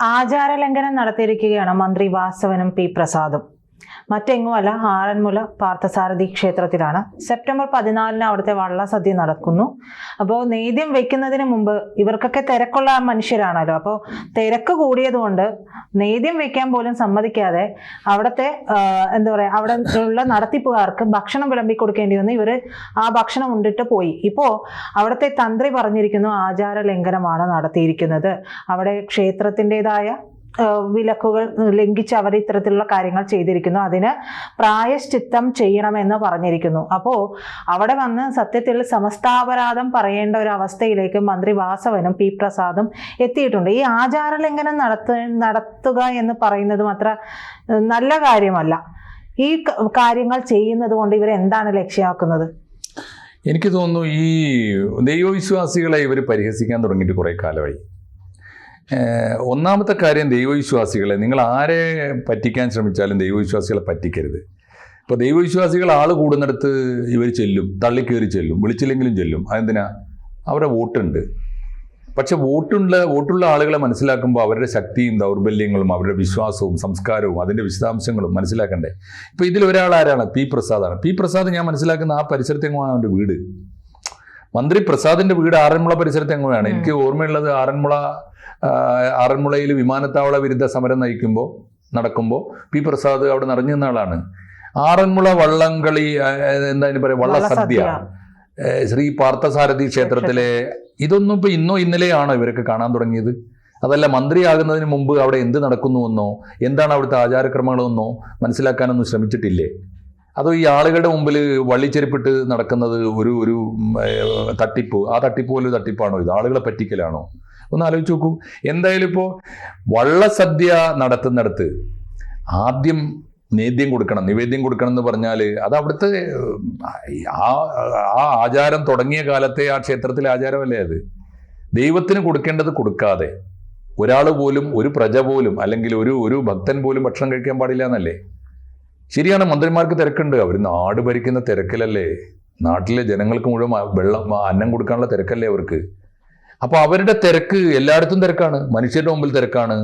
ആചാരലംഘനം നടത്തിയിരിക്കുകയാണ് മന്ത്രി വാസവനും പി പ്രസാദും. മറ്റെങ്ങുമല്ല ആറന്മുല പാർത്ഥസാരഥി ക്ഷേത്രത്തിലാണ്. സെപ്റ്റംബർ പതിനാലിന് അവിടുത്തെ വള്ളസദ്യ നടക്കുന്നു. അപ്പോൾ നേദ്യം വെക്കുന്നതിന് മുമ്പ് ഇവർക്കൊക്കെ തിരക്കുള്ള മനുഷ്യരാണല്ലോ. അപ്പോൾ തിരക്ക് കൂടിയതുകൊണ്ട് നേദ്യം വെക്കാൻ പോലും സമ്മതിക്കാതെ അവിടുത്തെ എന്താ പറയുക അവിടെ ഉള്ള നടത്തിപ്പുകാർക്ക് ഭക്ഷണം വിളമ്പി കൊടുക്കേണ്ടി വന്നു ഇവർ ആ ഭക്ഷണം ഉണ്ടിട്ട് പോയി. ഇപ്പോൾ അവിടുത്തെ തന്ത്രി പറഞ്ഞിരിക്കുന്നു ആചാര ലംഘനമാണ് നടത്തിയിരിക്കുന്നത്. അവിടെ ക്ഷേത്രത്തിന്റെതായ വിലക്കുകൾ ലംഘിച്ച് അവർ ഇത്തരത്തിലുള്ള കാര്യങ്ങൾ ചെയ്തിരിക്കുന്നു. അതിന് പ്രായശ്ചിത്തം ചെയ്യണമെന്ന് പറഞ്ഞിരിക്കുന്നു. അപ്പോൾ അവിടെ വന്ന് സത്യത്തിൽ സമസ്താപരാധം പറയേണ്ട ഒരു അവസ്ഥയിലേക്ക് മന്ത്രി വാസവനും പി പ്രസാദും എത്തിയിട്ടുണ്ട്. ഈ ആചാര ലംഘനം നടത്ത നടത്തുക എന്ന് പറയുന്നതും അത്ര നല്ല കാര്യമല്ല. ഈ കാര്യങ്ങൾ ചെയ്യുന്നത് കൊണ്ട് ഇവർ എന്താണ് ലക്ഷ്യമാക്കുന്നത്? എനിക്ക് തോന്നുന്നു ഈ ദൈവവിശ്വാസികളെ ഇവർ പരിഹസിക്കാൻ തുടങ്ങിയിട്ട് കുറേ കാലമായി. ഒന്നാമത്തെ കാര്യം ദൈവവിശ്വാസികളെ നിങ്ങൾ ആരെ പറ്റിക്കാൻ ശ്രമിച്ചാലും ദൈവവിശ്വാസികളെ പറ്റിക്കരുത്. ഇപ്പോൾ ദൈവവിശ്വാസികൾ ആൾ കൂടുന്നിടത്ത് ഇവർ ചെല്ലും തള്ളിക്കേറി ചെല്ലും വിളിച്ചില്ലെങ്കിലും ചെല്ലും. അതെന്തിനാ? അവരുടെ വോട്ടുണ്ട്. പക്ഷെ വോട്ടുള്ള വോട്ടുള്ള ആളുകളെ മനസ്സിലാക്കുമ്പോൾ അവരുടെ ശക്തിയും ദൗർബല്യങ്ങളും അവരുടെ വിശ്വാസവും സംസ്കാരവും അതിന്റെ വിശദാംശങ്ങളും മനസ്സിലാക്കണ്ടേ? ഇപ്പോൾ ഇതിൽ ഒരാൾ ആരാണ്? പി പ്രസാദാണ് പി പ്രസാദ് ഞാൻ മനസ്സിലാക്കുന്ന ആ പരിസരത്തെങ്ങുമാണ് അവന്റെ വീട്? മന്ത്രി പ്രസാദിന്റെ വീട് ആറന്മുള പരിസരത്തെങ്ങുമാണ് എനിക്ക് ഓർമ്മയുള്ളത് ആറന്മുള ആറന്മുളയിൽ വിമാനത്താവള വിരുദ്ധ സമരം നയിക്കുമ്പോൾ നടക്കുമ്പോൾ പി പ്രസാദ് അവിടെ നിറഞ്ഞു നിന്ന ആളാണ്. ആറന്മുള വള്ളംകളി എന്താ പറയുക വള്ളസദ്യ. ശ്രീ പാർത്ഥസാരഥി ക്ഷേത്രത്തിലെ ഇതൊന്നും ഇപ്പൊ ഇന്നോ ഇന്നലെയാണോ ഇവരൊക്കെ കാണാൻ തുടങ്ങിയത്? അതല്ല മന്ത്രിയാകുന്നതിന് മുമ്പ് അവിടെ എന്ത് നടക്കുന്നുവെന്നോ എന്താണ് അവിടുത്തെ ആചാരക്രമങ്ങളെന്നോ മനസ്സിലാക്കാനൊന്നും ശ്രമിച്ചിട്ടില്ലേ? അതോ ഈ ആളുകളുടെ മുമ്പിൽ വള്ളിച്ചെരിപ്പിട്ട് നടക്കുന്നത് ഒരു ഒരു തട്ടിപ്പ് ആ തട്ടിപ്പ് പോലൊരു തട്ടിപ്പാണോ ഇത്? ആളുകളെ പറ്റിക്കലാണോ? ഒന്ന് ആലോചിച്ച് നോക്കൂ. എന്തായാലും ഇപ്പോൾ വള്ളസദ്യ നടത്തുന്നിടത്ത് ആദ്യം നേദ്യം കൊടുക്കണം നിവേദ്യം കൊടുക്കണം എന്ന് പറഞ്ഞാൽ അത് അവിടുത്തെ ആ ആ ആചാരം തുടങ്ങിയ കാലത്തെ ആ ക്ഷേത്രത്തിലെ ആചാരമല്ലേ അത്? ദൈവത്തിന് കൊടുക്കേണ്ടത് കൊടുക്കാതെ ഒരാൾ പോലും ഒരു പ്രജ പോലും അല്ലെങ്കിൽ ഒരു ഒരു ഭക്തൻ പോലും ഭക്ഷണം കഴിക്കാൻ പാടില്ല എന്നല്ലേ? ശരിയാണ് മന്ത്രിമാർക്ക് തിരക്കുണ്ട്. അവർ നാട് ഭരിക്കുന്ന തിരക്കിലല്ലേ? നാട്ടിലെ ജനങ്ങൾക്ക് മുഴുവൻ വെള്ളം അന്നം കൊടുക്കാനുള്ള തിരക്കല്ലേ അവർക്ക്? അപ്പോൾ അവരുടെ തിരക്ക് എല്ലായിടത്തും തിരക്കാണ്. മനുഷ്യരുടെ മുമ്പിൽ തിരക്കാണ്.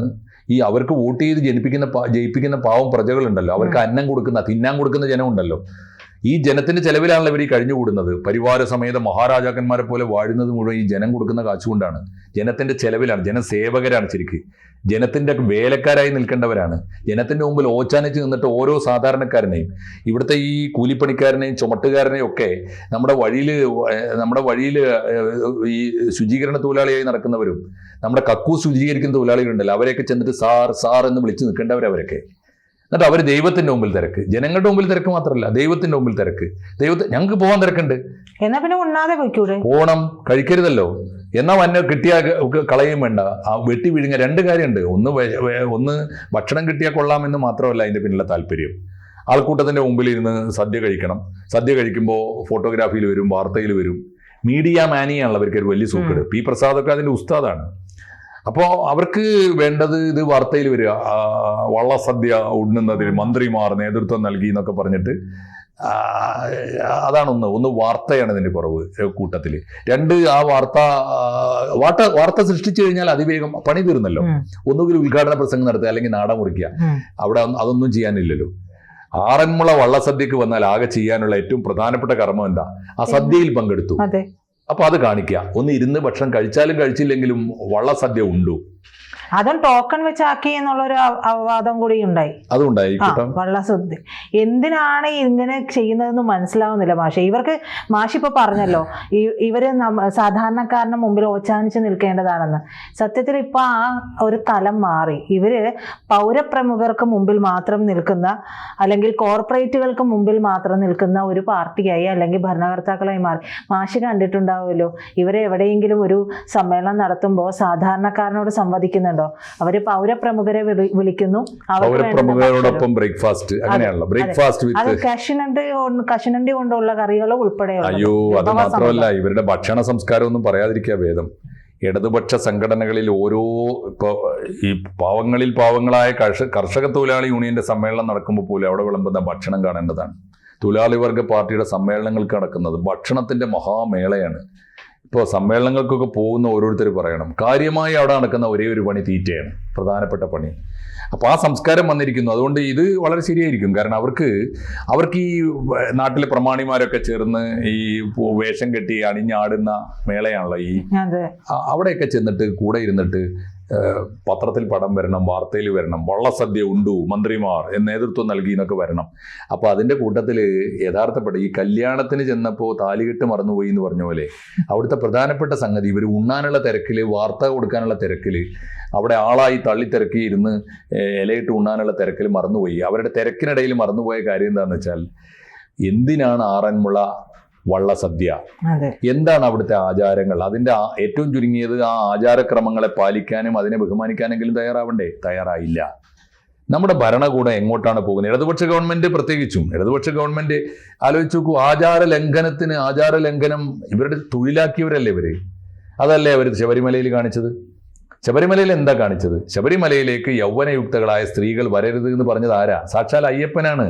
ഈ അവർക്ക് വോട്ട് ചെയ്ത് ജനിപ്പിക്കുന്ന ജയിപ്പിക്കുന്ന പാവം പ്രജകളുണ്ടല്ലോ. അവർക്ക് അന്നം കൊടുക്കുന്ന തിന്നാൻ കൊടുക്കുന്ന ജനമുണ്ടല്ലോ. ഈ ജനത്തിന്റെ ചെലവിലാണല്ലോ ഇവർ ഈ കഴിഞ്ഞുകൂടുന്നത്. പരിവാര സമേത മഹാരാജാക്കന്മാരെ പോലെ വാഴുന്നത് മുഴുവൻ ഈ ജനം കൊടുക്കുന്ന കാശുകൊണ്ടാണ്. ജനത്തിന്റെ ചെലവിലാണ്. ജനസേവകരാണ് ശരിക്ക്. ജനത്തിന്റെ വേലക്കാരായി നിൽക്കേണ്ടവരാണ്. ജനത്തിന്റെ മുമ്പിൽ ഓച്ചാനിച്ച് നിന്നിട്ട് ഓരോ സാധാരണക്കാരനെയും ഇവിടുത്തെ ഈ കൂലിപ്പണിക്കാരനെയും ചുമട്ടുകാരനെയും ഒക്കെ നമ്മുടെ വഴിയിൽ നമ്മുടെ വഴിയിൽ ഈ ശുചീകരണ തൊഴിലാളിയായി നടക്കുന്നവരും നമ്മുടെ കക്കൂ ശുചീകരിക്കുന്ന തൊഴിലാളികളുണ്ടല്ലോ. അവരെയൊക്കെ ചെന്നിട്ട് സാർ സാർ എന്ന് വിളിച്ച് നിൽക്കേണ്ടവരവരൊക്കെ എന്നിട്ട് അവർ ദൈവത്തിന്റെ മുമ്പിൽ തിരക്ക്. ജനങ്ങളുടെ മുമ്പിൽ തിരക്ക് മാത്രമല്ല ദൈവത്തിന്റെ മുമ്പിൽ തിരക്ക്. ദൈവത്തെ ഞങ്ങൾക്ക് പോകാൻ തിരക്കുണ്ട്. എന്നാ പിന്നെ ഉണ്ണാതെ പൊയ്ക്കൂടെ? പോണം കഴിക്കരുതല്ലോ. എന്നാ വന്ന കിട്ടിയ കളയും വേണ്ട. ആ വെട്ടി വിഴുങ്ങ രണ്ട് കാര്യമുണ്ട്. ഒന്ന് ഒന്ന് ഭക്ഷണം കിട്ടിയാൽ കൊള്ളാമെന്ന് മാത്രമല്ല അതിന്റെ പിന്നിലെ താല്പര്യം. ആൾക്കൂട്ടത്തിന്റെ മുമ്പിൽ ഇരുന്ന് സദ്യ കഴിക്കണം. സദ്യ കഴിക്കുമ്പോൾ ഫോട്ടോഗ്രാഫിയിൽ വരും വാർത്തയിൽ വരും. മീഡിയ മാനിയാണല്ലോ അവർക്ക് ഒരു വലിയ സൂക്കട്. പി പ്രസാദൊക്കെ അതിന്റെ ഉസ്താദാണ്. അപ്പോൾ അവർക്ക് വേണ്ടത് ഇത് വാർത്തയിൽ വരിക. വള്ളസദ്യ ഉണ്ണുന്നതിൽ മന്ത്രിമാർ നേതൃത്വം നൽകി എന്നൊക്കെ പറഞ്ഞിട്ട് അതാണൊന്ന് അതാണ് ഒന്ന് ഒന്ന് വാർത്തയാണ് ഇതിന്റെ കുറവ് കൂട്ടത്തിൽ രണ്ട് ആ വാർത്ത വാർത്ത വാർത്ത സൃഷ്ടിച്ചു കഴിഞ്ഞാൽ അതിവേഗം പണി തീർന്നല്ലോ. ഒന്നുകിൽ ഉദ്ഘാടന പ്രസംഗം നടത്തുക അല്ലെങ്കിൽ നാടൻ മുറിക്കുക. അവിടെ അതൊന്നും ചെയ്യാനില്ലല്ലോ. ആറന്മുള വള്ളസദ്യക്ക് വന്നാൽ ആകെ ചെയ്യാനുള്ള ഏറ്റവും പ്രധാനപ്പെട്ട കർമ്മം എന്താ? ആ സദ്യയിൽ പങ്കെടുത്തു. അതെ അപ്പൊ അത് കാണിക്കുക ഒന്ന് ഇരുന്ന് ഭക്ഷണം കഴിച്ചാലും കഴിച്ചില്ലെങ്കിലും വള്ളസദ്യ ഉണ്ടു. അതും ടോക്കൺ വെച്ചാക്കി എന്നുള്ളൊരു ഒരു അപവാദം കൂടി ഉണ്ടായി. കൂട്ടം എന്തിനാണ് ഇങ്ങനെ ചെയ്യുന്നതെന്ന് മനസ്സിലാവുന്നില്ല മാഷെ. ഇവർക്ക് മാഷി ഇപ്പൊ പറഞ്ഞല്ലോ ഇവർ സാധാരണക്കാരന് മുമ്പിൽ ഓച്ചാനിച്ച് നിൽക്കേണ്ടതാണെന്ന്. സത്യത്തിൽ ഇപ്പൊ ആ ഒരു തലം മാറി. ഇവർ പൗരപ്രമുഖർക്ക് മുമ്പിൽ മാത്രം നിൽക്കുന്ന അല്ലെങ്കിൽ കോർപ്പറേറ്റുകൾക്ക് മുമ്പിൽ മാത്രം നിൽക്കുന്ന ഒരു പാർട്ടിയായി അല്ലെങ്കിൽ ഭരണകർത്താക്കളായി മാറി. മാഷി കണ്ടിട്ടുണ്ടാവുമല്ലോ ഇവരെ എവിടെയെങ്കിലും ഒരു സമ്മേളനം നടത്തുമ്പോൾ സാധാരണക്കാരനോട് സംവദിക്കുന്നുണ്ടോ? അവർ പൗരപ്രമുഖരെ വിളിക്കുന്നു. പൗരപ്രമുഖരോടൊപ്പം ബ്രേക്ക്ഫാസ്റ്റ് അങ്ങനെയാണല്ലോ. ബ്രേക്ക്ഫാസ്റ്റ് അത് കശുനണ്ടി കശുനണ്ടി കൊണ്ടുള്ള കറികൾ ഉൾപ്പെടെയുള്ള അയ്യോ അത് മാത്രമല്ല ഇവരുടെ ഭക്ഷണ സംസ്കാരം ഒന്നും പറയാതിരിക്കുക ഭേദം ഇടതുപക്ഷ സംഘടനകളിൽ ഓരോ ഇപ്പോൾ ഈ പാവങ്ങളിൽ പാവങ്ങളായ കർഷ കർഷക തൊഴിലാളി യൂണിയന്റെ സമ്മേളനം നടക്കുമ്പോൾ പോലും അവിടെ വിളമ്പുന്ന ഭക്ഷണം കാണേണ്ടതാണ്. തൊഴിലാളി വർഗ പാർട്ടിയുടെ സമ്മേളനങ്ങൾക്ക് നടക്കുന്നത് ഭക്ഷണത്തിന്റെ മഹാമേളയാണ്. ഇപ്പോൾ സമ്മേളനങ്ങൾക്കൊക്കെ പോകുന്ന ഓരോരുത്തർ പറയണം. കാര്യമായി അവിടെ നടക്കുന്ന ഒരേ ഒരു പണി തീറ്റയാണ്. പ്രധാനപ്പെട്ട പണി. അപ്പോൾ ആ സംസ്കാരം വന്നിരിക്കുന്നു. അതുകൊണ്ട് ഇത് വളരെ ശരിയായിരിക്കും. കാരണം അവർക്ക് അവർക്ക് ഈ നാട്ടിലെ പ്രമാണിമാരൊക്കെ ചേർന്ന് ഈ വേഷം കെട്ടി അണിഞ്ഞാടുന്ന മേളയാണല്ലോ ഈ അവിടെയൊക്കെ ചെന്നിട്ട് കൂടെ ഇരുന്നിട്ട് പത്രത്തിൽ പടം വരണം വാർത്തയിൽ വരണം വള്ളസദ്യ ഉണ്ടു മന്ത്രിമാർ എന്ന് നേതൃത്വം നൽകി എന്നൊക്കെ വരണം. അപ്പോൾ അതിന്റെ കൂട്ടത്തിൽ യഥാർത്ഥപ്പെട്ട ഈ കല്യാണത്തിന് ചെന്നപ്പോൾ താലികെട്ട് മറന്നുപോയി എന്ന് പറഞ്ഞ പോലെ അവിടുത്തെ പ്രധാനപ്പെട്ട സംഗതി ഇവർ ഉണ്ണാനുള്ള തിരക്കിൽ വാർത്ത കൊടുക്കാനുള്ള തിരക്കിൽ അവിടെ ആളായി തള്ളിത്തിരക്കി ഇരുന്ന് ഇലയിട്ട് ഉണ്ണാനുള്ള തിരക്കിൽ മറന്നുപോയി. അവരുടെ തിരക്കിനിടയിൽ മറന്നുപോയ കാര്യം എന്താണെന്ന് വെച്ചാൽ എന്തിനാണ് ആറന്മുള വള്ളസദ്യ. എന്താണ് അവിടുത്തെ ആചാരങ്ങൾ? അതിന്റെ ഏറ്റവും ചുരുങ്ങിയത് ആ ആചാരക്രമങ്ങളെ പാലിക്കാനും അതിനെ ബഹുമാനിക്കാനെങ്കിലും തയ്യാറാവണ്ടേ? തയ്യാറായില്ല. നമ്മുടെ ഭരണകൂടം എങ്ങോട്ടാണ് പോകുന്നത്? ഇടതുപക്ഷ ഗവൺമെന്റ് പ്രത്യേകിച്ചും. ഇടതുപക്ഷ ഗവൺമെന്റ് ആലോചിച്ച് നോക്കൂ ആചാര ലംഘനത്തിന് ആചാര ലംഘനം ഇവരുടെ തൊഴിലാക്കിയവരല്ലേ ഇവർ? അതല്ലേ അവർ ശബരിമലയിൽ കാണിച്ചത്? ശബരിമലയിൽ എന്താ കാണിച്ചത്? ശബരിമലയിലേക്ക് യൗവനയുക്തകളായ സ്ത്രീകൾ വരരുത് എന്ന് പറഞ്ഞത് ആരാ? സാക്ഷാൽ അയ്യപ്പനാണ്.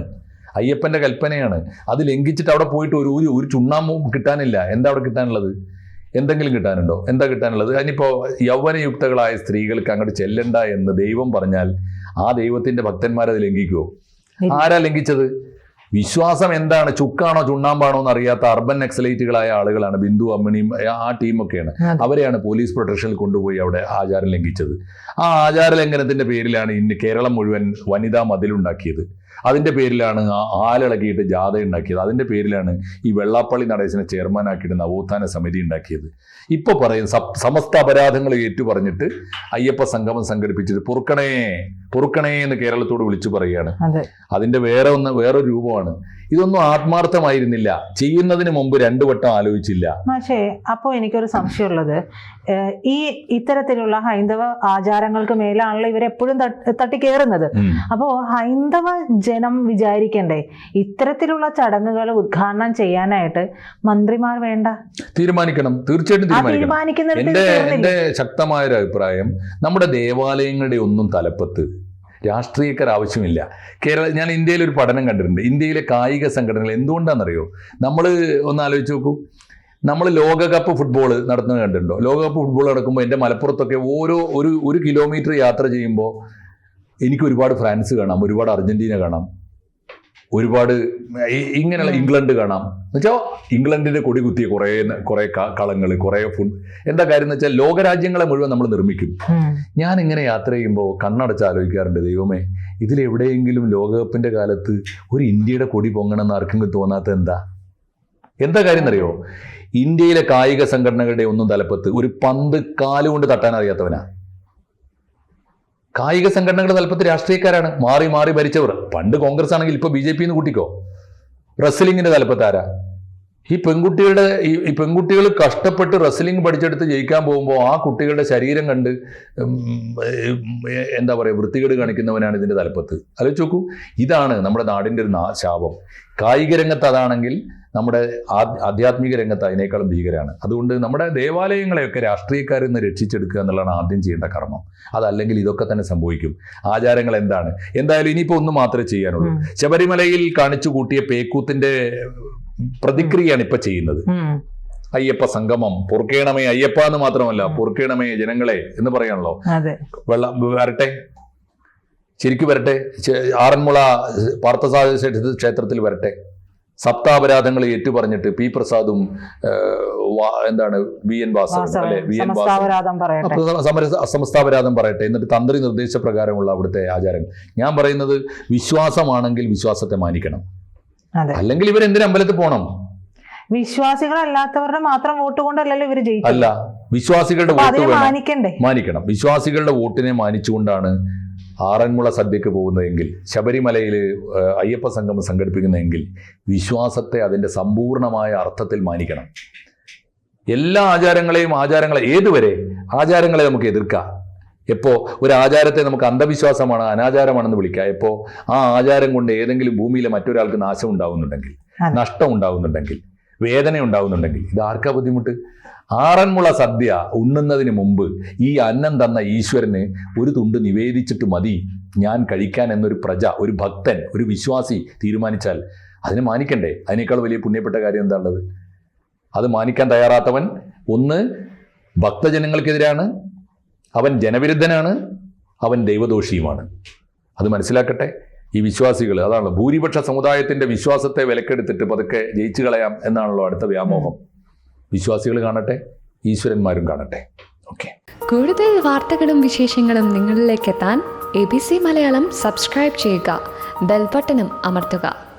അയ്യപ്പന്റെ കൽപ്പനയാണ്. അത് ലംഘിച്ചിട്ട് അവിടെ പോയിട്ട് ഒരു ഒരു ഒരു ചുണ്ണാമ്പും കിട്ടാനില്ല. എന്താ അവിടെ കിട്ടാനുള്ളത്? എന്തെങ്കിലും കിട്ടാനുണ്ടോ? എന്താ കിട്ടാനുള്ളത്? അതിനിപ്പോൾ യൗവനയുക്തകളായ സ്ത്രീകൾക്ക് അങ്ങോട്ട് ചെല്ലണ്ട എന്ന് ദൈവം പറഞ്ഞാൽ ആ ദൈവത്തിന്റെ ഭക്തന്മാരത് ലംഘിക്കുമോ. ആരാ ലംഘിച്ചത്? വിശ്വാസം എന്താണ്? ചുക്കാണോ ചുണ്ണാമ്പാണോ എന്ന് അറിയാത്ത അർബൻ നക്സലൈറ്റുകളായ ആളുകളാണ് ബിന്ദു അമ്മണിയും ആ ടീമൊക്കെയാണ്. അവരെയാണ് പോലീസ് പ്രൊട്ടക്ഷനിൽ കൊണ്ടുപോയി അവിടെ ആചാരം ലംഘിച്ചത്. ആ ആചാര ലംഘനത്തിന്റെ പേരിലാണ് ഇന്ന് കേരളം മുഴുവൻ വനിതാ മതിലുണ്ടാക്കിയത്. അതിന്റെ പേരിലാണ് ആ ആലിളകിയിട്ട് ജാഥ ഉണ്ടാക്കിയത്. അതിന്റെ പേരിലാണ് ഈ വെള്ളാപ്പള്ളി നടേശനെ ചെയർമാനാക്കിയിട്ട് നവോത്ഥാന സമിതി ഉണ്ടാക്കിയത്. ഇപ്പൊ പറയും സമസ്ത അപരാധങ്ങൾ ഏറ്റു പറഞ്ഞിട്ട് അയ്യപ്പ സംഗമം സംഘടിപ്പിച്ചത് പൊറുക്കണേ പൊറുക്കണേ എന്ന് കേരളത്തോട് വിളിച്ചു പറയുകയാണ്. അതെ. അതിന്റെ വേറെ ഒന്ന് വേറൊരു രൂപമാണ്. ഇതൊന്നും ആത്മാർത്ഥമായിരുന്നില്ല. ചെയ്യുന്നതിന് മുമ്പ് രണ്ടു വട്ടം ആലോചിച്ചില്ല. പക്ഷേ അപ്പോൾ എനിക്കൊരു സംശയമുള്ളത്. ഈ ഇത്തരത്തിലുള്ള ഹൈന്ദവ ആചാരങ്ങൾക്ക് മേലാണല്ലോ ഇവരെപ്പോഴും തട്ടി തട്ടിക്കേറുന്നത്. അപ്പോ അപ്പോൾ ഹൈന്ദവ ജനം വിചാരിക്കണ്ടേ? ഇത്തരത്തിലുള്ള ചടങ്ങുകൾ ഉദ്ഘാടനം ചെയ്യാനായിട്ട് മന്ത്രിമാർ വേണ്ട. തീരുമാനിക്കണം. തീർച്ചയായിട്ടും എന്റെ തീരുമാനിക്കണം. എന്റെ എന്റെ ശക്തമായ ഒരു അഭിപ്രായം നമ്മുടെ ദേവാലയങ്ങളുടെ ഒന്നും തലപ്പത്ത് രാഷ്ട്രീയക്കാർ ആവശ്യമില്ല. കേരള ഞാൻ ഇന്ത്യയിൽ ഒരു പഠനം കണ്ടിട്ടുണ്ട്. ഇന്ത്യയിലെ കായിക സംഘടനകൾ എന്തുകൊണ്ടാണെന്നറിയോ? നമ്മൾ ഒന്ന് ആലോചിച്ച് നോക്കൂ. നമ്മൾ ലോകകപ്പ് ഫുട്ബോൾ നടത്തുന്നത് കണ്ടിട്ടുണ്ടോ? ലോകകപ്പ് ഫുട്ബോൾ നടക്കുമ്പോൾ എന്റെ മലപ്പുറത്തൊക്കെ ഓരോ ഒരു ഒരു കിലോമീറ്റർ യാത്ര ചെയ്യുമ്പോൾ എനിക്ക് ഒരുപാട് ഫ്രാൻസ് കാണാം ഒരുപാട് അർജന്റീന കാണാം ഒരുപാട് ഇങ്ങനെയുള്ള ഇംഗ്ലണ്ട് കാണാം. എന്നുവെച്ചാൽ ഇംഗ്ലണ്ടിന്റെ കൊടി കുത്തിയ കുറേ കുറേ കളങ്ങൾ കുറേ ഫുഡ് എന്താ കാര്യം എന്ന് വെച്ചാൽ ലോകരാജ്യങ്ങളെ മുഴുവൻ നമ്മൾ നിർമ്മിക്കും. ഞാൻ ഇങ്ങനെ യാത്ര ചെയ്യുമ്പോൾ കണ്ണടച്ച് ആലോചിക്കാറുണ്ട് ദൈവമേ ഇതിലെവിടെയെങ്കിലും ലോകകപ്പിന്റെ കാലത്ത് ഒരു ഇന്ത്യയുടെ കൊടി പൊങ്ങണമെന്ന് ആർക്കെങ്കിലും തോന്നാത്ത എന്താ? എന്താ കാര്യം എന്നറിയോ? ഇന്ത്യയിലെ കായിക സംഘടനകളുടെ ഒന്നും തലപ്പത്ത് ഒരു പന്ത് കാലുകൊണ്ട് തട്ടാൻ അറിയാത്തവനാ. കായിക സംഘടനകൾ തലപ്പത്ത് രാഷ്ട്രീയക്കാരാണ്. മാറി മാറി ഭരിച്ചവർ. പണ്ട് കോൺഗ്രസ് ആണെങ്കിൽ ഇപ്പൊ ബി ജെ പി കൂട്ടിക്കോ? റെസ്ലിംഗിന്റെ തലപ്പത്ത് ആരാ? ഈ പെൺകുട്ടികളുടെ ഈ പെൺകുട്ടികൾ കഷ്ടപ്പെട്ട് റെസ്ലിംഗ് പഠിച്ചെടുത്ത് ജയിക്കാൻ പോകുമ്പോൾ ആ കുട്ടികളുടെ ശരീരം കണ്ട് എന്താ പറയുക വൃത്തികേട് കാണിക്കുന്നവനാണ് ഇതിന്റെ തലപ്പത്ത്. ആലോചിച്ച് നോക്കൂ. ഇതാണ് നമ്മുടെ നാടിന്റെ ഒരു ശാപം. കായിക രംഗത്ത് അതാണെങ്കിൽ നമ്മുടെ ആധ്യാത്മിക രംഗത്ത് അതിനേക്കാളും ഭീകരമാണ് അതുകൊണ്ട് നമ്മുടെ ദേവാലയങ്ങളെയൊക്കെ രാഷ്ട്രീയക്കാരിൽ നിന്ന് രക്ഷിച്ചെടുക്കുക എന്നുള്ളതാണ് ആദ്യം ചെയ്യേണ്ട കർമ്മം. അതല്ലെങ്കിൽ ഇതൊക്കെ തന്നെ സംഭവിക്കും. ആചാരങ്ങൾ എന്താണ്? എന്തായാലും ഇനിയിപ്പോൾ ഒന്ന് മാത്രമേ ചെയ്യാനുള്ളൂ. ശബരിമലയിൽ കാണിച്ചു കൂട്ടിയ പേക്കൂത്തിന്റെ പ്രതിക്രിയയാണ് ഇപ്പൊ ചെയ്യുന്നത്. അയ്യപ്പ സംഗമം പൊറുക്കേണമേ അയ്യപ്പ എന്ന് മാത്രമല്ല പൊറുക്കേണമേ ജനങ്ങളെ എന്ന് പറയാണല്ലോ. വെള്ളം വരട്ടെ. ശരിക്കും വരട്ടെ. ആറന്മുള പാർത്ഥസാധ ക്ഷേത്രത്തിൽ വരട്ടെ. സപ്താപരാധങ്ങൾ ഏറ്റുപറഞ്ഞിട്ട് പി പ്രസാദും എന്താണ് വി എൻ വാസ വാസവൻ. അല്ലെ? V N Vasavan. സമസ്താപരാധം പറയട്ടെ. എന്നിട്ട് തന്ത്രി നിർദ്ദേശപ്രകാരമുള്ള അവിടുത്തെ ആചാരങ്ങൾ. ഞാൻ പറയുന്നത് വിശ്വാസമാണെങ്കിൽ വിശ്വാസത്തെ മാനിക്കണം. അല്ലെങ്കിൽ ഇവർ എന്തിനു അമ്പലത്തിൽ പോകണം വിശ്വാസികളല്ലാത്തവരുടെ മാത്രം വോട്ട് കൊണ്ടല്ലല്ലോ ഇവർ ജയിക്കും അല്ല വിശ്വാസികളുടെ വോട്ട് മാനിക്കണം. വിശ്വാസികളുടെ വോട്ടിനെ മാനിച്ചുകൊണ്ടാണ് ആറന്മുള സദ്യക്ക് പോകുന്നതെങ്കിൽ ശബരിമലയിൽ അയ്യപ്പ സംഗമം സംഘടിപ്പിക്കുന്നതെങ്കിൽ വിശ്വാസത്തെ അതിന്റെ സമ്പൂർണമായ അർത്ഥത്തിൽ മാനിക്കണം. എല്ലാ ആചാരങ്ങളെയും ആചാരങ്ങളെ ഏതുവരെ ആചാരങ്ങളെ നമുക്ക് എതിർക്കാം. എപ്പോൾ ഒരു ആചാരത്തെ നമുക്ക് അന്ധവിശ്വാസമാണ് അനാചാരമാണെന്ന് വിളിക്കാം. എപ്പോൾ ആ ആചാരം കൊണ്ട് ഏതെങ്കിലും ഭൂമിയിലെ മറ്റൊരാൾക്ക് നാശം ഉണ്ടാവുന്നുണ്ടെങ്കിൽ നഷ്ടം ഉണ്ടാവുന്നുണ്ടെങ്കിൽ വേദന ഉണ്ടാവുന്നുണ്ടെങ്കിൽ ഇത് ആർക്കാ ബുദ്ധിമുട്ട്? ആറന്മുള സദ്യ ഉണ്ണുന്നതിന് മുമ്പ് ഈ അന്നം തന്ന ഈശ്വരന് ഒരു തുണ്ട് നിവേദിച്ചിട്ട് മതി. ഞാൻ കഴിക്കാൻ എന്നൊരു പ്രജ ഒരു ഭക്തൻ ഒരു വിശ്വാസി തീരുമാനിച്ചാൽ അതിനെ മാനിക്കണ്ടേ? അതിനേക്കാൾ വലിയ പുണ്യപ്പെട്ട കാര്യം എന്താ ഉള്ളത് അത് മാനിക്കാൻ തയ്യാറാത്തവൻ ഒന്ന് ഭക്തജനങ്ങൾക്കെതിരാണ്. അവൻ ജനവിരുദ്ധനാണ്. അവൻ ദൈവദോഷിയുമാണ്. അത് മനസ്സിലാക്കട്ടെ. ഈ വിശ്വാസികൾ അതാണ് ഭൂരിപക്ഷ സമുദായത്തിന്റെ വിശ്വാസത്തെ വിലക്കെടുത്തിട്ട് പതുക്കെ ജയിച്ചു കളയാം എന്നാണല്ലോ അടുത്ത വ്യാമോഹം. വിശ്വാസികൾ കാണട്ടെ ഈശ്വരന്മാരും കാണട്ടെ. ഓക്കെ കൂടുതൽ വാർത്തകളും വിശേഷങ്ങളും നിങ്ങളിലേക്ക് എത്താൻ A B C Malayalam subscribe ചെയ്യുക ബെൽബട്ടനും അമർത്തുക.